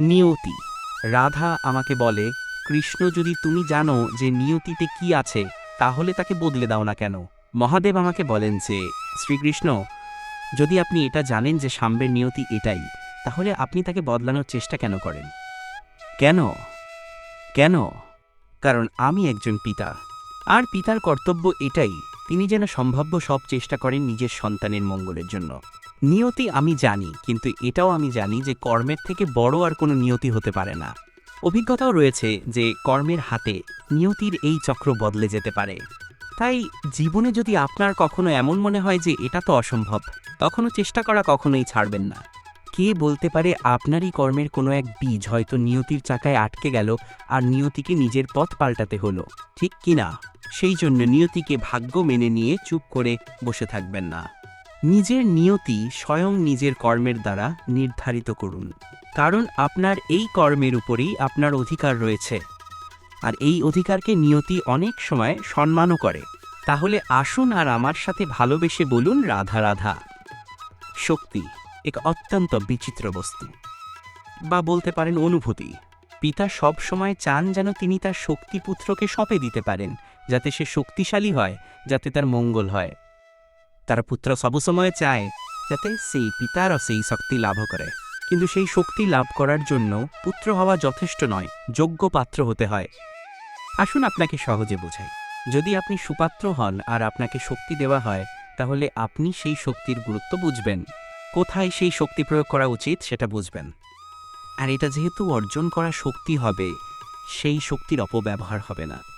নিয়তি। রাধা আমাকে বলে, কৃষ্ণ, যদি তুমি জানো যে নিয়তিতে কি আছে, তাহলে তাকে বদলে দাও না কেন? মহাদেব আমাকে বলেন যে, শ্রীকৃষ্ণ, যদি আপনি এটা জানেন যে সাম্বের নিয়তি এটাই, তাহলে আপনি তাকে বদলানোর চেষ্টা কেন করেন? কেন? কেন? কারণ আমি একজন পিতা, আর পিতার কর্তব্য এটাই, তিনি যেন সম্ভাব্য সব চেষ্টা করেন নিজের সন্তানের মঙ্গলের জন্য। নিয়তি আমি জানি, কিন্তু এটাও আমি জানি যে কর্মের থেকে বড় আর কোনো নিয়তি হতে পারে না। অভিজ্ঞতাও রয়েছে যে কর্মের হাতে নিয়তির এই চক্র বদলে যেতে পারে। তাই জীবনে যদি আপনার কখনো এমন মনে হয় যে এটা তো অসম্ভব, তখনও চেষ্টা করা কখনোই ছাড়বেন না। কে বলতে পারে আপনারই কর্মের কোনো এক বীজ হয়তো নিয়তির চাকায় আটকে গেল আর নিয়তিকে নিজের পথ পাল্টাতে হলো, ঠিক কিনা সেই জন্য নিয়তিকে ভাগ্য মেনে নিয়ে চুপ করে বসে থাকবেন না। নিজের নিয়তি স্বয়ং নিজের কর্মের দ্বারা নির্ধারিত করুন। কারণ আপনার এই কর্মের উপরেই আপনার অধিকার রয়েছে। আর এই অধিকারকে নিয়তি অনেক সময় সম্মানও করে। তাহলে আসুন আর আমার সাথে ভালোবেসে বলুন রাধা রাধা। শক্তি, এক অত্যন্ত বিচিত্র বস্তু। বা বলতে পারেন অনুভূতি, পিতা সব সময় চান যেন তিনি তার শক্তিপুত্রকে সঁপে দিতে পারেন, যাতে সে শক্তিশালী হয়, যাতে তার মঙ্গল হয়। তার পুত্র সবসময় চায় যাতে সেই পিতার সেই শক্তি লাভ করে। কিন্তু সেই শক্তি লাভ করার জন্য পুত্র হওয়া যথেষ্ট নয়, যোগ্য পাত্র হতে হয়। আসুন আপনাকে সহজে বোঝাই। যদি আপনি সুপাত্র হন আর আপনাকে শক্তি দেওয়া হয়, তাহলে আপনি সেই শক্তির গুরুত্ব বুঝবেন। কোথায় সেই শক্তি প্রয়োগ করা উচিত সেটা বুঝবেন। আর এটা যেহেতু অর্জন করা শক্তি হবে, সেই শক্তির অপব্যবহার হবে না।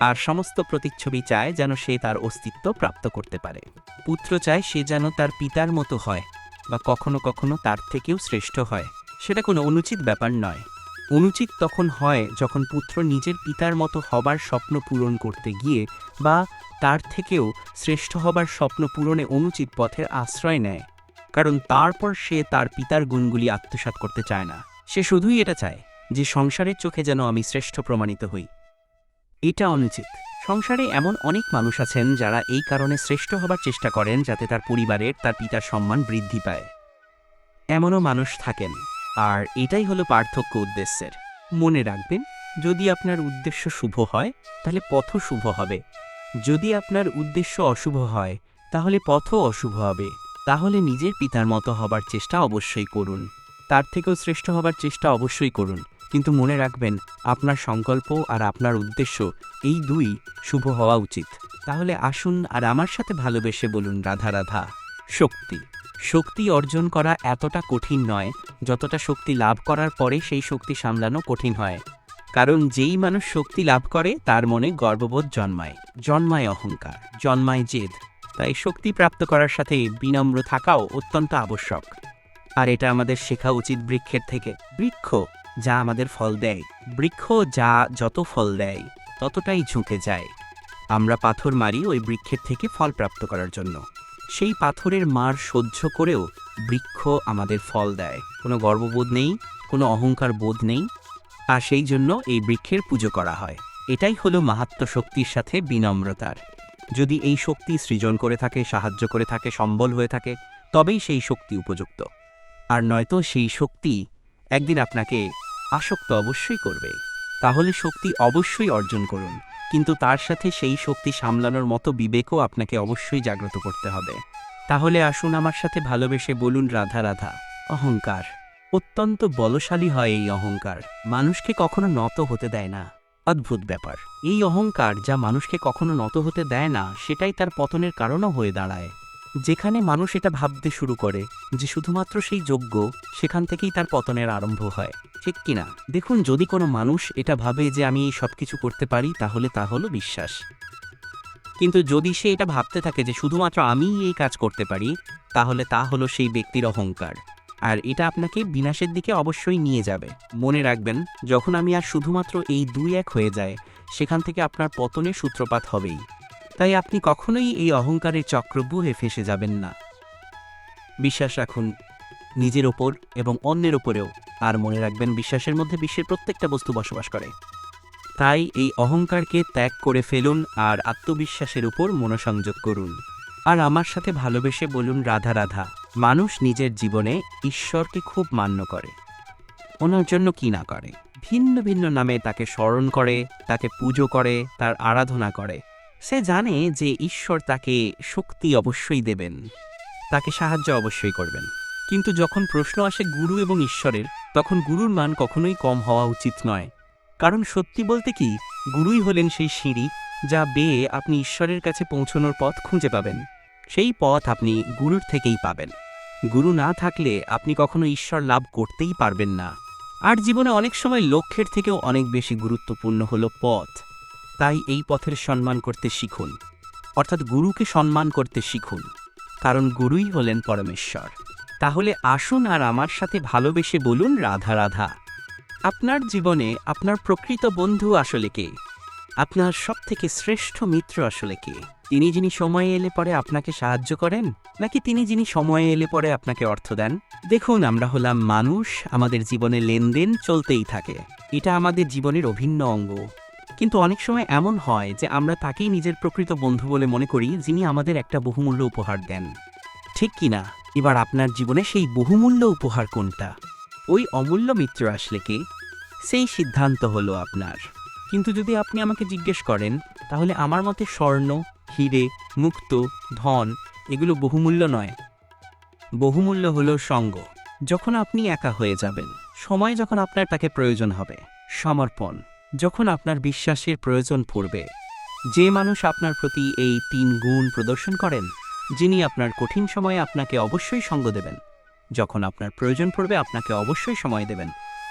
আর সমস্ত প্রতিচ্ছবি চায় যেন সে তার অস্তিত্ব প্রাপ্ত করতে পারে। পুত্র চায় সে যেন তার পিতার মতো হয় বা কখনো কখনো তার থেকেও শ্রেষ্ঠ হয়। সেটা কোনো অনুচিত ব্যাপার নয়। অনুচিত তখন হয় যখন পুত্র নিজের পিতার মতো হবার স্বপ্ন পূরণ করতে গিয়ে বা তার থেকেও শ্রেষ্ঠ হবার স্বপ্ন পূরণে অনুচিত পথের আশ্রয় নেয়। কারণ তারপর সে তার পিতার গুণগুলি আত্মসাৎ করতে চায় না। সে শুধুই এটা চায় যে সংসারের চোখে যেন আমি শ্রেষ্ঠ প্রমাণিত হই। এটা অনুচিত। সংসারে এমন অনেক মানুষ আছেন যারা এই কারণে শ্রেষ্ঠ হবার চেষ্টা করেন যাতে তার পরিবারের, তার পিতার সম্মান বৃদ্ধি পায়। এমনও মানুষ থাকেন। আর এটাই হলো পার্থক্য উদ্দেশ্যের। মনে রাখবেন, যদি আপনার উদ্দেশ্য শুভ হয়, তাহলে পথও শুভ হবে। যদি আপনার উদ্দেশ্য অশুভ হয়, তাহলে পথও অশুভ হবে। তাহলে নিজের পিতার মতো হবার চেষ্টা অবশ্যই করুন। তার থেকেও শ্রেষ্ঠ হবার চেষ্টা অবশ্যই করুন। কিন্তু মনে রাখবেন, আপনার সংকল্প আর আপনার উদ্দেশ্য এই দুই শুভ হওয়া উচিত। তাহলে আসুন আর আমার সাথে ভালোবেসে বলুন, রাধা রাধা, শক্তি। শক্তি অর্জন করা এতটা কঠিন নয়, যতটা শক্তি লাভ করার পরে সেই শক্তি সামলানো কঠিন হয়। কারণ যেই মানুষ শক্তি লাভ করে, তার মনে গর্ববোধ জন্মায় জন্মায় অহংকার, জন্মায় জেদ। তাই শক্তি প্রাপ্ত করার সাথে বিনম্র থাকাও অত্যন্ত আবশ্যক। আর এটা আমাদের শেখা উচিত বৃক্ষের থেকে। বৃক্ষ যা আমাদের ফল দেয়। বৃক্ষ যা যত ফল দেয়, ততটাই ঝুঁকে যায়। আমরা পাথর মারি ওই বৃক্ষের থেকে ফল প্রাপ্ত করার জন্য। সেই পাথরের মার সহ্য করেও বৃক্ষ আমাদের ফল দেয়। কোনো গর্ববোধ নেই, কোনো অহংকার বোধ নেই। আর সেই জন্য এই বৃক্ষের পুজো করা হয়। এটাই হলো মাহাত্ম শক্তির সাথে বিনম্রতার। যদি এই শক্তি সৃজন করে থাকে, সাহায্য করে থাকে, সম্বল হয়ে থাকে, তবেই সেই শক্তি উপযুক্ত। আর নয়তো সেই শক্তি একদিন আপনাকে আসক্ত অবশ্যই করবে। তাহলে শক্তি অবশ্যই অর্জন করুন, কিন্তু তার সাথে সেই শক্তি সামলানোর মতো বিবেকও আপনাকে অবশ্যই জাগ্রত করতে হবে। তাহলে আসুন আমার সাথে ভালোবেসে বলুন, রাধা রাধা, অহংকার, অত্যন্ত বলশালী হয় এই অহংকার। মানুষকে কখনো নত হতে দেয় না। অদ্ভুত ব্যাপার। এই অহংকার যা মানুষকে কখনো নত হতে দেয় না, সেটাই তার পতনের কারণও হয়ে দাঁড়ায়। যেখানে মানুষ এটা ভাবতে শুরু করে যে শুধুমাত্র সেই যোগ্য সেখান থেকেই তার পতনের আরম্ভ হয়। ঠিক কিনা? দেখুন, যদি কোনো মানুষ এটা ভাবে যে আমি সব কিছু করতে পারি, তাহলে তা হলো বিশ্বাস। কিন্তু যদি সে এটা ভাবতে থাকে যে শুধুমাত্র আমিই এই কাজ করতে পারি, তাহলে তা হলো সেই ব্যক্তির অহংকার। আর এটা আপনাকে বিনাশের দিকে অবশ্যই নিয়ে যাবে। মনে রাখবেন, যখন আমি আর শুধুমাত্র এই দুই এক হয়ে যায়, সেখান থেকে আপনার পতনের সূত্রপাত হবেই। তাই আপনি কখনোই এই অহংকারের চক্রব্যূহে ফেসে যাবেন না। বিশ্বাস রাখুন, নিজের ওপর এবং অন্যের ওপরেও আর মনে রাখবেন বিশ্বাসের মধ্যে বিশ্বের প্রত্যেকটা বস্তু বসবাস করে। তাই এই অহংকারকে ত্যাগ করে ফেলুন আর আত্মবিশ্বাসের উপর মনোসংযোগ করুন। আর আমার সাথে ভালোবেসে বলুন, রাধা রাধা, মানুষ নিজের জীবনে ঈশ্বরকে খুব মান্য করে। ওনার জন্য কি না করে? ভিন্ন ভিন্ন নামে তাকে স্মরণ করে, তাকে পুজো করে, তার আরাধনা করে। সে জানে যে ঈশ্বর তাকে শক্তি অবশ্যই দেবেন, তাকে সাহায্য অবশ্যই করবেন। কিন্তু যখন প্রশ্ন আসে গুরু এবং ঈশ্বরের, তখন গুরুর মান কখনোই কম হওয়া উচিত নয়। কারণ সত্যি বলতে কি, গুরুই হলেন সেই সিঁড়ি যা বেয়ে আপনি ঈশ্বরের কাছে পৌঁছানোর পথ খুঁজে পাবেন। সেই পথ আপনি গুরুর থেকেই পাবেন। গুরু না থাকলে আপনি কখনো ঈশ্বর লাভ করতেই পারবেন না। আর জীবনে অনেক সময় লক্ষ্যের থেকেও অনেক বেশি গুরুত্বপূর্ণ হলো পথ। তাই এই পথের সম্মান করতে শিখুন। অর্থাৎ গুরুকে সম্মান করতে শিখুন। কারণ গুরুই হলেন পরমেশ্বর। তাহলে আসুন আর আমার সাথে ভালোবেসে বলুন রাধা রাধা। আপনার জীবনে আপনার প্রকৃত বন্ধু আসলে কে? আপনার সবথেকে শ্রেষ্ঠ মিত্র আসলে কে? তিনি যিনি সময়ে এলে পরে আপনাকে সাহায্য করেন, নাকি তিনি যিনি সময়ে এলে পরে আপনাকে অর্থ দেন? দেখুন, আমরা হলাম মানুষ, আমাদের জীবনে লেনদেন চলতেই থাকে। এটা আমাদের জীবনের অভিন্ন অঙ্গ। কিন্তু অনেক সময় এমন হয় যে আমরা তাকেই নিজের প্রকৃত বন্ধু বলে মনে করি যিনি আমাদের একটা বহুমূল্য উপহার দেন। ঠিক কিনা এবার আপনার জীবনে সেই বহুমূল্য উপহার কোনটা? ওই অমূল্য মিত্র আসলে কি? সেই সিদ্ধান্ত হলো আপনার। কিন্তু যদি আপনি আমাকে জিজ্ঞেস করেন, তাহলে আমার মতে স্বর্ণ, হিরে, মুক্ত, ধন এগুলো বহুমূল্য নয়। বহুমূল্য হলো সঙ্গ। যখন আপনি একা হয়ে যাবেন, সময় যখন আপনার তাকে প্রয়োজন হবে, সমর্পণ। যখন আপনার বিশ্বাসের প্রয়োজন পড়বে, যে মানুষ আপনার প্রতি এই তিন গুণ প্রদর্শন করেন, যিনি আপনার কঠিন সময়ে আপনাকে অবশ্যই সঙ্গ দেবেন। যখন আপনার প্রয়োজন পড়বে, আপনাকে অবশ্যই সময় দেবেন।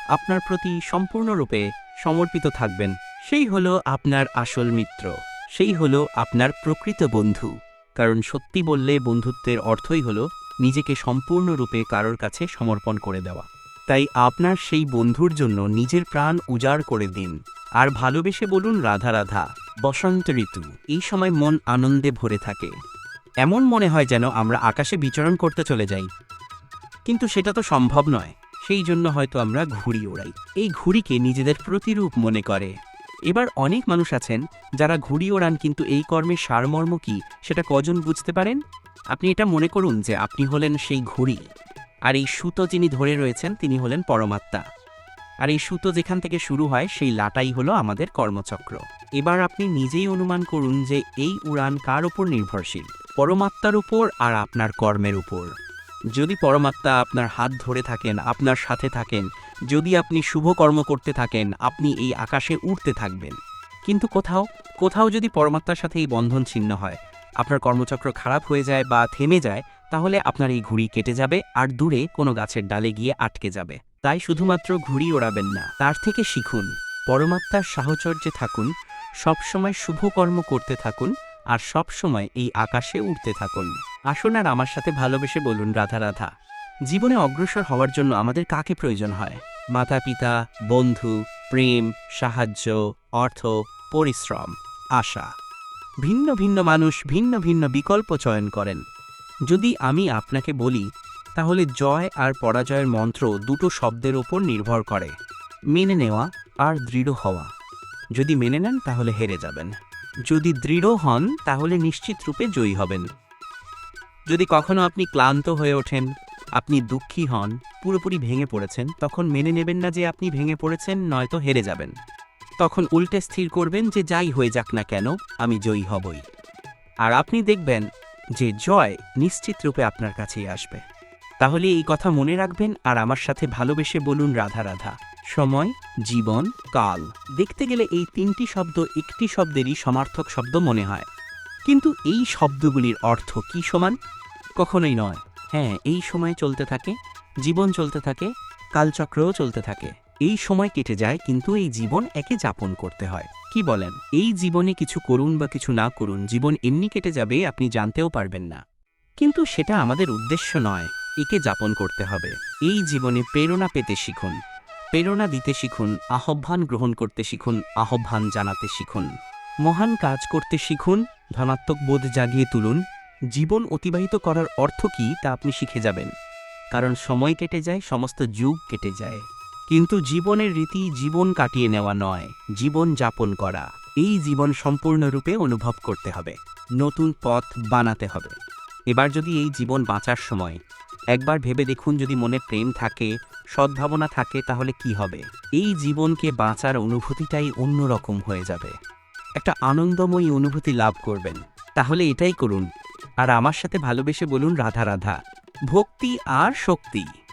আপনার প্রতি সম্পূর্ণরূপে সমর্পিত থাকবেন। সেই হলো আপনার আসল মিত্র। সেই হলো আপনার প্রকৃত বন্ধু। কারণ সত্যি বললে বন্ধুত্বের অর্থই হলো নিজেকে সম্পূর্ণরূপে কারোর কাছে সমর্পণ করে দেওয়া। তাই আপনার সেই বন্ধুর জন্য নিজের প্রাণ উজাড় করে দিন। আর ভালোবেসে বলুন, রাধা রাধা, বসন্ত ঋতু। এই সময় মন আনন্দে ভরে থাকে। এমন মনে হয় যেন আমরা আকাশে বিচরণ করতে চলে যাই। কিন্তু সেটা তো সম্ভব নয়। সেই জন্য হয়তো আমরা ঘুড়ি ওড়াই। এই ঘুড়িকে নিজেদের প্রতিরূপ মনে করে। এবার অনেক মানুষ আছেন যারা ঘুড়ি ওড়ান, কিন্তু এই কর্মের সারমর্ম কি, সেটা কজন বুঝতে পারেন? আপনি এটা মনে করুন যে আপনি হলেন সেই ঘুড়ি। আর এই সুতো যিনি ধরে রয়েছেন, তিনি হলেন পরমাত্মা। আর এই সুতো যেখান থেকে শুরু হয়, সেই লাটাই হলো আমাদের কর্মচক্র। এবার আপনি নিজেই অনুমান করুন যে এই উড়ান কার ওপর নির্ভরশীল? পরমাত্মার উপর আর আপনার কর্মের উপর যদি পরমাত্মা আপনার হাত ধরে থাকেন, আপনার সাথে থাকেন, যদি আপনি শুভ কর্ম করতে থাকেন, আপনি এই আকাশে উড়তে থাকবেন। কিন্তু কোথাও কোথাও যদি পরমাত্মার সাথে এই বন্ধন ছিন্ন হয়, আপনার কর্মচক্র খারাপ হয়ে যায় বা থেমে যায় তাহলে আপনার এই ঘুড়ি কেটে যাবে আর দূরে কোনো গাছের ডালে গিয়ে আটকে যাবে। তাই শুধুমাত্র ঘুড়ি ওড়াবেন না, তার থেকে শিখুন। পরমাত্মার সাহচর্যে থাকুন, সবসময় শুভ কর্ম করতে থাকুন আর সবসময় এই আকাশে উঠতে থাকুন। আসুন আর আমার সাথে ভালোবেসে বলুন, রাধা রাধা, জীবনে অগ্রসর হওয়ার জন্য আমাদের কাকে প্রয়োজন হয়? মাতা পিতা বন্ধু, প্রেম, সাহায্য, অর্থ, পরিশ্রম, আশা। ভিন্ন ভিন্ন মানুষ ভিন্ন ভিন্ন বিকল্প চয়ন করেন। যদি আমি আপনাকে বলি, তাহলে জয় আর পরাজয়ের মন্ত্র দুটো শব্দের ওপর নির্ভর করে, মেনে নেওয়া আর দৃঢ় হওয়া। যদি মেনে নেন, তাহলে হেরে যাবেন। যদি দৃঢ় হন, তাহলে নিশ্চিত রূপে জয়ী হবেন। যদি কখনো আপনি ক্লান্ত হয়ে ওঠেন, আপনি দুঃখী হন, পুরোপুরি ভেঙে পড়েছেন, তখন মেনে নেবেন না যে আপনি ভেঙে পড়েছেন, নয়তো হেরে যাবেন। তখন উল্টে স্থির করবেন যে যাই হয়ে যাক না কেন, আমি জয়ী হবই। আর আপনি দেখবেন যে জয় নিশ্চিত রূপে আপনার কাছেই আসবে। তাহলে এই কথা মনে রাখবেন আর আমার সাথে ভালোবেসে বলুন রাধা রাধা। সময়, জীবন, কাল। দেখতে গেলে এই তিনটি শব্দ একটি শব্দেরই সমার্থক শব্দ মনে হয়। কিন্তু এই শব্দগুলির অর্থ কি সমান? কখনোই নয়। হ্যাঁ এই সময় চলতে থাকে, জীবন চলতে থাকে, কালচক্রও চলতে থাকে। এই সময় কেটে যায়, কিন্তু এই জীবন একে যাপন করতে হয়। কি বলেন? এই জীবনে কিছু করুন বা কিছু না করুন, জীবন এমনি কেটে যাবে, আপনি জানতেও পারবেন না। কিন্তু সেটা আমাদের উদ্দেশ্য নয়, একে যাপন করতে হবে। এই জীবনে প্রেরণা পেতে শিখুন। প্রেরণা দিতে শিখুন, আহ্বান গ্রহণ করতে শিখুন, আহ্বান জানাতে শিখুন। মহান কাজ করতে শিখুন, ধনাত্মক বোধ জাগিয়ে তুলুন। জীবন অতিবাহিত করার অর্থ কী তা আপনি শিখে যাবেন। কারণ সময় কেটে যায়, সমস্ত যুগ কেটে যায়। কিন্তু জীবনের রীতি জীবন কাটিয়ে নেওয়া নয়, জীবন যাপন করা। এই জীবন সম্পূর্ণরূপে অনুভব করতে হবে, নতুন পথ বানাতে হবে। এবার যদি এই জীবন বাঁচার সময়, একবার ভেবে দেখুন যদি মনে প্রেম থাকে, সদ্ভাবনা থাকে, তাহলে কি হবে? এই জীবনকে বাঁচার অনুভূতিটাই অন্যরকম হয়ে যাবে। একটা আনন্দময়ী অনুভূতি লাভ করবেন। তাহলে এটাই করুন। আর আমার সাথে ভালোবেসে বলুন রাধা রাধা। ভক্তি আর শক্তি।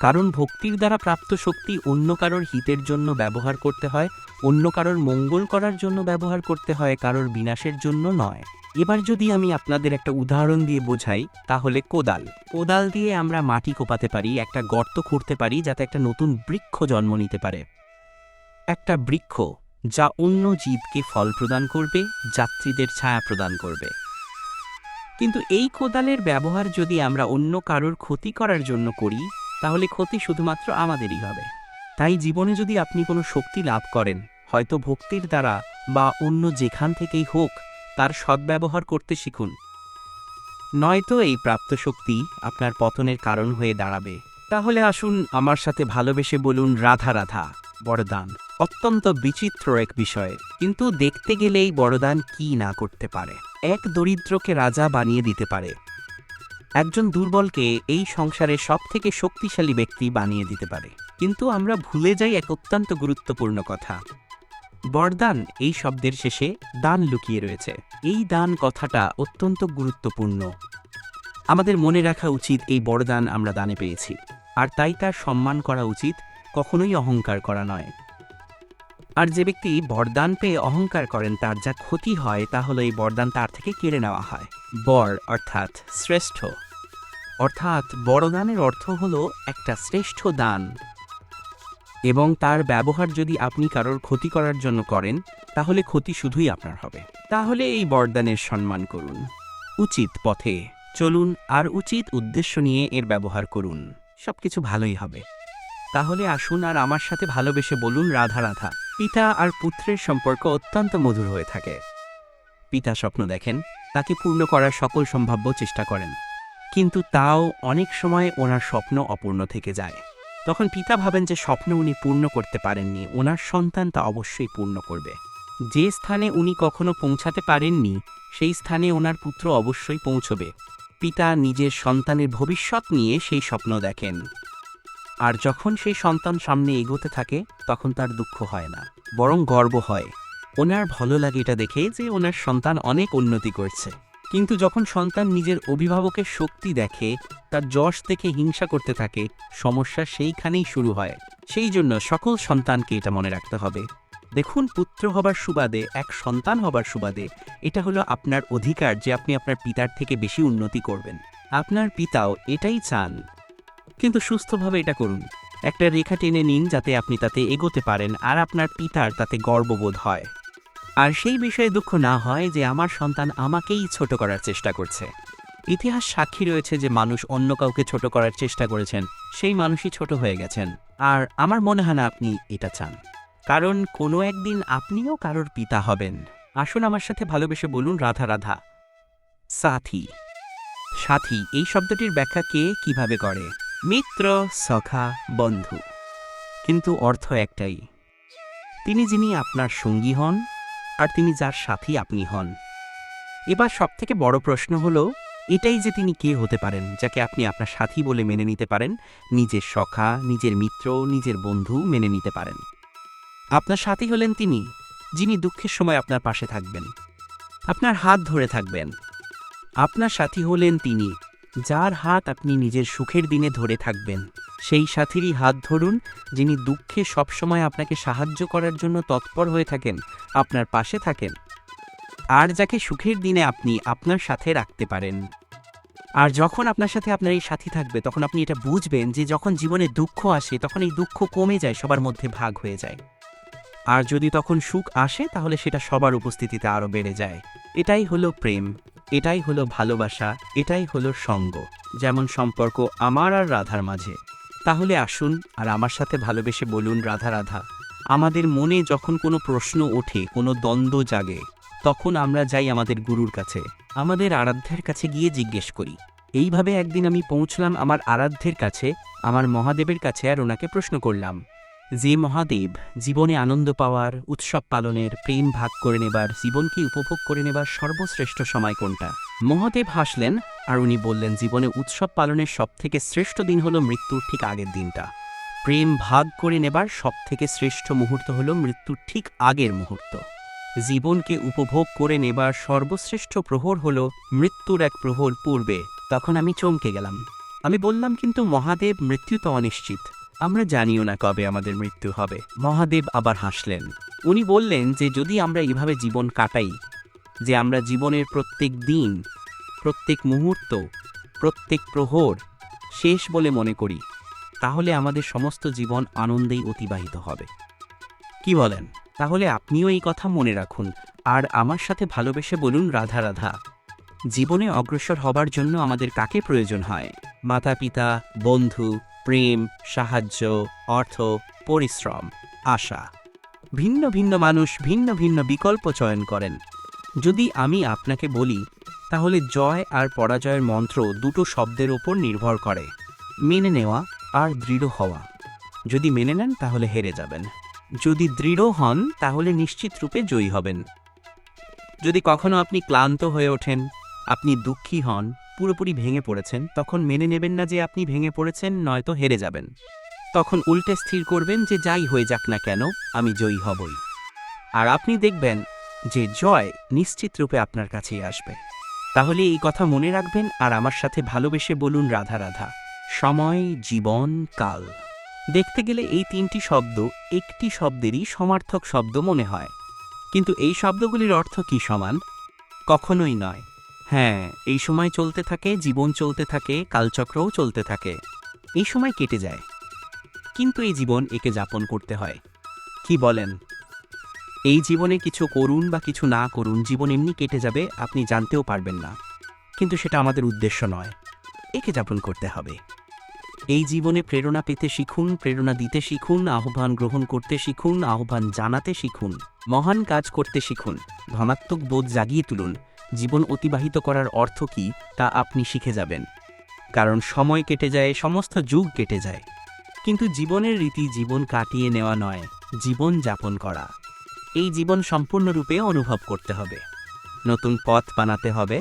কারণ ভক্তির দ্বারা প্রাপ্ত শক্তি অন্য কারোর হিতের জন্য ব্যবহার করতে হয়, অন্য কারোর মঙ্গল করার জন্য ব্যবহার করতে হয়, কারোর বিনাশের জন্য নয়। এবার যদি আমি আপনাদের একটা উদাহরণ দিয়ে বোঝাই, তাহলে কোদাল। কোদাল দিয়ে আমরা মাটি কোপাতে পারি, একটা গর্ত খুঁড়তে পারি, যাতে একটা নতুন বৃক্ষ জন্ম নিতে পারে। একটা বৃক্ষ যা অন্য জীবকে ফল প্রদান করবে, যাত্রীদের ছায়া প্রদান করবে। কিন্তু এই কোদালের ব্যবহার যদি আমরা অন্য কারোর ক্ষতি করার জন্য করি তাহলে ক্ষতি শুধুমাত্র আমাদেরই হবে। তাই জীবনে যদি আপনি কোনো শক্তি লাভ করেন, হয়তো ভক্তির দ্বারা বা অন্য যেখান থেকেই হোক, তার সদ্ব্যবহার করতে শিখুন। নয়তো এই প্রাপ্ত শক্তি আপনার পতনের কারণ হয়ে দাঁড়াবে। তাহলে আসুন আমার সাথে ভালোবেসে বলুন, রাধা রাধা, বড়দান। অত্যন্ত বিচিত্র এক বিষয়, কিন্তু দেখতে গেলেই বড়দান কি না করতে পারে। এক দরিদ্রকে রাজা বানিয়ে দিতে পারে। একজন দুর্বলকে এই সংসারে সবথেকে শক্তিশালী ব্যক্তি বানিয়ে দিতে পারে। কিন্তু আমরা ভুলে যাই এক অত্যন্ত গুরুত্বপূর্ণ কথা। বরদান এই শব্দের শেষে দান লুকিয়ে রয়েছে। এই দান কথাটা অত্যন্ত গুরুত্বপূর্ণ। আমাদের মনে রাখা উচিত এই বরদান আমরা দানে পেয়েছি। আর তাই তার সম্মান করা উচিত, কখনোই অহংকার করা নয়। আর যে ব্যক্তি বরদান পেয়ে অহংকার করেন, তার যা ক্ষতি হয় তা হলো এই বরদান তার থেকে কেড়ে নেওয়া হয়। বর অর্থাৎ শ্রেষ্ঠ। অর্থাৎ বড়দানের অর্থ হলো একটা শ্রেষ্ঠ দান। এবং তার ব্যবহার যদি আপনি কারোর ক্ষতি করার জন্য করেন, তাহলে ক্ষতি শুধুই আপনার হবে। তাহলে এই বরদানের সম্মান করুন। উচিত পথে চলুন আর উচিত উদ্দেশ্য নিয়ে এর ব্যবহার করুন। সবকিছু ভালোই হবে। তাহলে আসুন আর আমার সাথে ভালোবেসে বলুন, রাধা রাধা, পিতা আর পুত্রের সম্পর্ক অত্যন্ত মধুর হয়ে থাকে। পিতা স্বপ্ন দেখেন তাকে পূর্ণ করার সকল সম্ভাব্য চেষ্টা করেন। কিন্তু তাও অনেক সময় ওনার স্বপ্ন অপূর্ণ থেকে যায়। তখন পিতা ভাবেন যে স্বপ্ন উনি পূর্ণ করতে পারেননি, ওনার সন্তান তা অবশ্যই পূর্ণ করবে। যে স্থানে উনি কখনো পৌঁছাতে পারেননি, সেই স্থানে ওনার পুত্র অবশ্যই পৌঁছবে। পিতা নিজের সন্তানের ভবিষ্যৎ নিয়ে সেই স্বপ্ন দেখেন। আর যখন সেই সন্তান সামনে এগোতে থাকে, তখন তার দুঃখ হয় না, বরং গর্ব হয়। ওনার ভালো লাগে এটা দেখে যে ওনার সন্তান অনেক উন্নতি করছে। কিন্তু যখন সন্তান নিজের অভিভাবকের শক্তি দেখে, তার যশ দেখে হিংসা করতে থাকে, সমস্যা সেইখানেই শুরু হয়। সেই জন্য সকল সন্তানকে এটা মনে রাখতে হবে। দেখুন, পুত্র হবার সুবাদে, এক সন্তান হবার সুবাদে, এটা হলো আপনার অধিকার যে আপনি আপনার পিতার থেকে বেশি উন্নতি করবেন। আপনার পিতাও এটাই চান। কিন্তু সুস্থভাবে এটা করুন। একটা রেখা টেনে নিন যাতে আপনি তাতে এগোতে পারেন আর আপনার পিতার তাতে গর্ববোধ হয়। আর সেই বিষয়ে দুঃখ না হয় যে আমার সন্তান আমাকেই ছোট করার চেষ্টা করছে। ইতিহাস সাক্ষী রয়েছে যে মানুষ অন্য কাউকে ছোট করার চেষ্টা করেছেন, সেই মানুষই ছোট হয়ে গেছেন। আর আমার মনে হয় না আপনি এটা চান। কারণ কোনো একদিন আপনিও কারোর পিতা হবেন। আসুন আমার সাথে ভালোবেসে বলুন, রাধা রাধা। সাথী। সাথী, এই শব্দটির ব্যাখ্যা কে কীভাবে করে? মিত্র, সখা, বন্ধু। কিন্তু অর্থ একটাই। তিনি যিনি আপনার সঙ্গী হন আর তিনি যার সাথী আপনি হন। এবার সবথেকে বড় প্রশ্ন হলো, এটাই যে তিনি কে হতে পারেন, যাকে আপনি আপনার সাথী বলে মেনে নিতে পারেন, নিজের সখা, নিজের মিত্র, নিজের বন্ধু মেনে নিতে পারেন। আপনার সাথী হলেন তিনি, যিনি দুঃখের সময় আপনার পাশে থাকবেন, আপনার হাত ধরে থাকবেন। আপনার সাথী হলেন তিনি, যার হাত আপনি নিজের সুখের দিনে ধরে থাকবেন। সেই সাথীরই হাত ধরুন, যিনি দুঃখে সবসময় আপনাকে সাহায্য করার জন্য তৎপর হয়ে থাকেন, আপনার পাশে থাকেন। আর যাকে সুখের দিনে আপনি আপনার সাথে রাখতে পারেন। আর যখন আপনার সাথে আপনার এই সাথী থাকবে, তখন আপনি এটা বুঝবেন যে যখন জীবনে দুঃখ আসে, তখন এই দুঃখ কমে যায়, সবার মধ্যে ভাগ হয়ে যায়। আর যদি তখন সুখ আসে, তাহলে সেটা সবার উপস্থিতিতে আরও বেড়ে যায়। এটাই হলো প্রেম, এটাই হলো ভালোবাসা, এটাই হলো সঙ্গ, যেমন সম্পর্ক আমার আর রাধার মাঝে। তাহলে আসুন আর আমার সাথে ভালোবেসে বলুন, রাধা রাধা। আমাদের মনে যখন কোনো প্রশ্ন ওঠে, কোনো দ্বন্দ্ব জাগে, তখন আমরা যাই আমাদের গুরুর কাছে, আমাদের আরাধ্যের কাছে গিয়ে জিজ্ঞেস করি। এইভাবে একদিন আমি পৌঁছলাম আমার আরাধ্যের কাছে, আমার মহাদেবের কাছে আর ওনাকে প্রশ্ন করলাম। যে মহাদেব, জীবনে আনন্দ পাওয়ার, উৎসব পালনের, প্রেম ভাগ করে নেবার, জীবনকে উপভোগ করে নেবার সর্বশ্রেষ্ঠ সময় কোনটা? মহাদেব হাসলেন আর উনি বললেন, জীবনে উৎসব পালনের সবথেকে শ্রেষ্ঠ দিন হলো মৃত্যুর ঠিক আগের দিনটা। প্রেম ভাগ করে নেবার সবথেকে শ্রেষ্ঠ মুহূর্ত হলো মৃত্যুর ঠিক আগের মুহূর্ত। জীবনকে উপভোগ করে নেবার সর্বশ্রেষ্ঠ প্রহর হল মৃত্যুর এক প্রহর পূর্বে, তখন আমি চমকে গেলাম। আমি বললাম, কিন্তু মহাদেব, মৃত্যু তো অনিশ্চিত। আমরা জানিও না কবে আমাদের মৃত্যু হবে। মহাদেব আবার হাসলেন। উনি বললেন যে, যদি আমরা এভাবে জীবন কাটাই যে আমরা জীবনের প্রত্যেক দিন, প্রত্যেক মুহূর্ত, প্রত্যেক প্রহর শেষ বলে মনে করি, তাহলে আমাদের সমস্ত জীবন আনন্দেই অতিবাহিত হবে। কি বলেন? তাহলে আপনিও এই কথা মনে রাখুন। আর আমার সাথে ভালোবেসে বলুন, রাধা রাধা, জীবনে অগ্রসর হবার জন্য আমাদের কাকে প্রয়োজন হয়? মাতা পিতা বন্ধু, প্রেম, সাহায্য, অর্থ, পরিশ্রম, আশা। ভিন্ন ভিন্ন মানুষ ভিন্ন ভিন্ন বিকল্প চয়ন করেন। যদি আমি আপনাকে বলি, তাহলে জয় আর পরাজয়ের মন্ত্র দুটো শব্দের ওপর নির্ভর করে। মেনে নেওয়া আর দৃঢ় হওয়া। যদি মেনে নেন, তাহলে হেরে যাবেন। যদি দৃঢ় হন, তাহলে নিশ্চিত রূপে জয়ী হবেন। যদি কখনো আপনি ক্লান্ত হয়ে ওঠেন, আপনি দুঃখী হন, পুরোপুরি ভেঙে পড়েছেন, তখন মেনে নেবেন না যে আপনি ভেঙে পড়েছেন, নয়তো হেরে যাবেন। তখন উল্টে স্থির করবেন যে যাই হয়ে যাক না কেন, আমি জয়ী হবই। আর আপনি দেখবেন যে জয় নিশ্চিত রূপে আপনার কাছেই আসবে। তাহলে এই কথা মনে রাখবেন আর আমার সাথে ভালোবেসে বলুন রাধা রাধা। সময়, জীবন, কাল। দেখতে গেলে এই তিনটি শব্দ একটি শব্দেরই সমার্থক শব্দ মনে হয়। কিন্তু এই শব্দগুলির অর্থ কি সমান? কখনোই নয়। হ্যাঁ এই সময় চলতে থাকে, জীবন চলতে থাকে, কালচক্রও চলতে থাকে। এই সময় কেটে যায়। কিন্তু এই জীবন একে যাপন করতে হয়। কি বলেন? এই জীবনে কিছু করুন বা কিছু না করুন, জীবন এমনি কেটে যাবে, আপনি জানতেও পারবেন না। কিন্তু সেটা আমাদের উদ্দেশ্য নয়। একে যাপন করতে হবে। এই জীবনে প্রেরণা পেতে শিখুন, প্রেরণা দিতে শিখুন, আহ্বান গ্রহণ করতে শিখুন, আহ্বান জানাতে শিখুন, মহান কাজ করতে শিখুন, ধনাত্মক বোধ জাগিয়ে তুলুন, জীবন অতিবাহিত করার অর্থ কি তা আপনি শিখে যাবেন। কারণ সময় কেটে যায়, সমস্ত যুগ কেটে যায়। কিন্তু জীবনের রীতি জীবন কাটিয়ে নেওয়া নয়, জীবন যাপন করা। এই জীবন সম্পূর্ণরূপে অনুভব করতে হবে। নতুন পথ বানাতে হবে।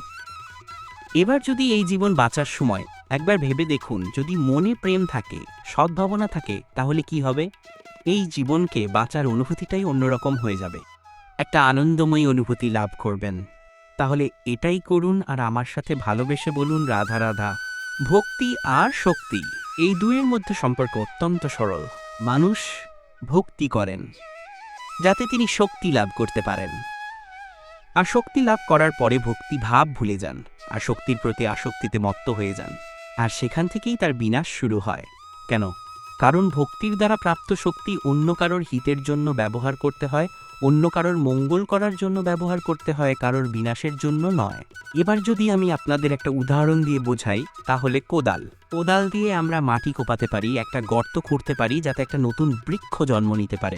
এবার যদি এই জীবন বাঁচার সময়, একবার ভেবে দেখুন, যদি মনে প্রেম থাকে সদ্ভাবনা থাকে, তাহলে কি হবে? এই জীবনকে বাঁচার অনুভূতিটাই অন্যরকম হয়ে যাবে। একটা আনন্দময়ী অনুভূতি লাভ করবেন। তাহলে এটাই করুন আর আমার সাথে ভালোবেসে বলুন, রাধা রাধা। ভক্তি আর শক্তি, এই দুয়ের মধ্যে সম্পর্ক অত্যন্ত সরল। মানুষ ভক্তি করেন। যাতে তিনি শক্তি লাভ করতে পারেন। আর শক্তি লাভ করার পরে ভক্তি ভাব ভুলে যান, আর শক্তির প্রতি আসক্তিতে মত্ত হয়ে যান। আর সেখান থেকেই তার বিনাশ শুরু হয়। কেন? কারণ ভক্তির দ্বারা প্রাপ্ত শক্তি অন্য কারোর হিতের জন্য ব্যবহার করতে হয়, অন্য কারোর মঙ্গল করার জন্য ব্যবহার করতে হয়, কারোর বিনাশের জন্য নয়। এবার যদি আমি আপনাদের একটা উদাহরণ দিয়ে বোঝাই, তাহলে কোদাল। কোদাল দিয়ে আমরা মাটি কোপাতে পারি, একটা গর্ত খুঁড়তে পারি, যাতে একটা নতুন বৃক্ষ জন্ম নিতে পারে।